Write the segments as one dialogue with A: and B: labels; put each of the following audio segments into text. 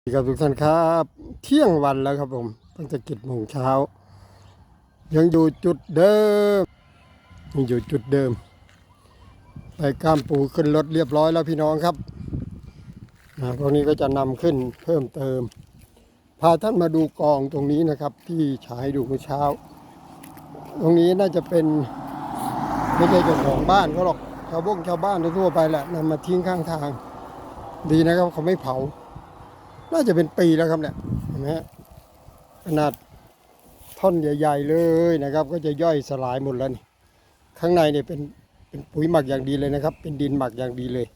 A: สวัสดีครับทุกท่านครับ เที่ยงวันแล้วครับผมตั้งแต่เจ็ดโมงเช้า ยังอยู่จุดเดิมยังอยู่จุดเดิม ไปก้ามปูขึ้นรถเรียบร้อยแล้วพี่น้องครับนะพวกนี้ก็จะนำขึ้นเพิ่มเติม พาท่านมาดูกองตรงนี้นะครับ ที่ฉายดูเมื่อเช้า ตรงนี้น่าจะเป็นไม่ใช่เจ้าของบ้านเขาหรอกชาวบ้งชาวบ้านทั่วไปแหละนำมาทิ้งข้างทาง ดีนะครับเขาไม่เผา น่าจะเป็นปีแล้วครับเนี่ยเห็นไหมฮะขนาดท่อนใหญ่ๆเลยนะครับ ก็จะย่อยสลายหมดแล้วนี่ข้างในเนี่ยเป็นเป็นปุ๋ยหมักอย่างดีเลยนะครับ เป็นดินหมักอย่างดีเลย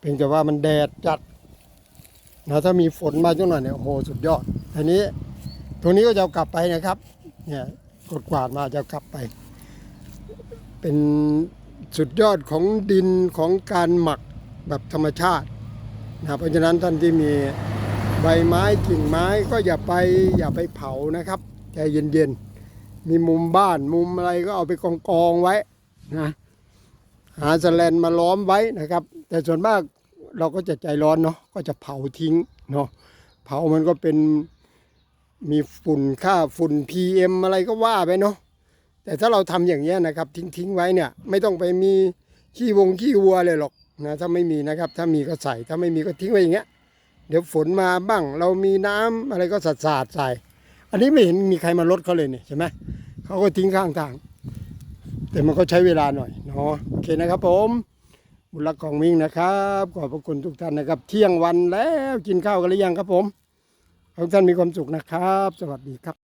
A: เป็นแต่ว่ามันแดดจัดนะถ้ามีฝนมาจังหน่อยเนี่ยโอ้โหสุดยอดทีนี้ตรงนี้ก็จะกลับไปนะครับเนี่ยกดกวาดมาจะกลับไป เป็นสุดยอดของดินของการหมักแบบธรรมชาตินะเพราะฉะนั้นท่านที่มี ใบไม้กิ่งไม้ก็อย่าไปอย่าไปเผานะครับใจเย็นๆ มีมุมบ้านมุมอะไรก็เอาไปกองกองไว้นะหาสแลนมาล้อมไว้นะครับ แต่ส่วนมากเราก็จะใจร้อนเนาะก็จะเผาทิ้งเนาะเผามันก็เป็นมีฝุ่นค่าฝุ่น PM อะไรก็ว่าไปเนาะแต่ถ้าเราทำอย่างเงี้ยนะครับ ทิ้งทิ้งไว้เนี่ย ไม่ต้องไปมีขี้วงขี้วัวเลยหรอกนะถ้าไม่มีนะครับ ถ้ามีก็ใส่ถ้าไม่มีก็ทิ้งไว้อย่างเงี้ย ดี๋ยวฝนมาบ้าง เรามีน้ำอะไรก็สาดสาดใส่ อันนี้ไม่เห็นมีใครมาลดเขาเลยเนี่ยใช่ไหมเขาก็ทิ้งข้างทาง แต่มันก็ใช้เวลาหน่อยเนาะโอเคนะครับผมบุญรักของวิ่งนะครับขอบพระคุณทุกท่านนะครับ เที่ยงวันแล้วกินข้าวกันหรือยังครับผมทุกท่านมีความสุขนะครับ สวัสดีครับ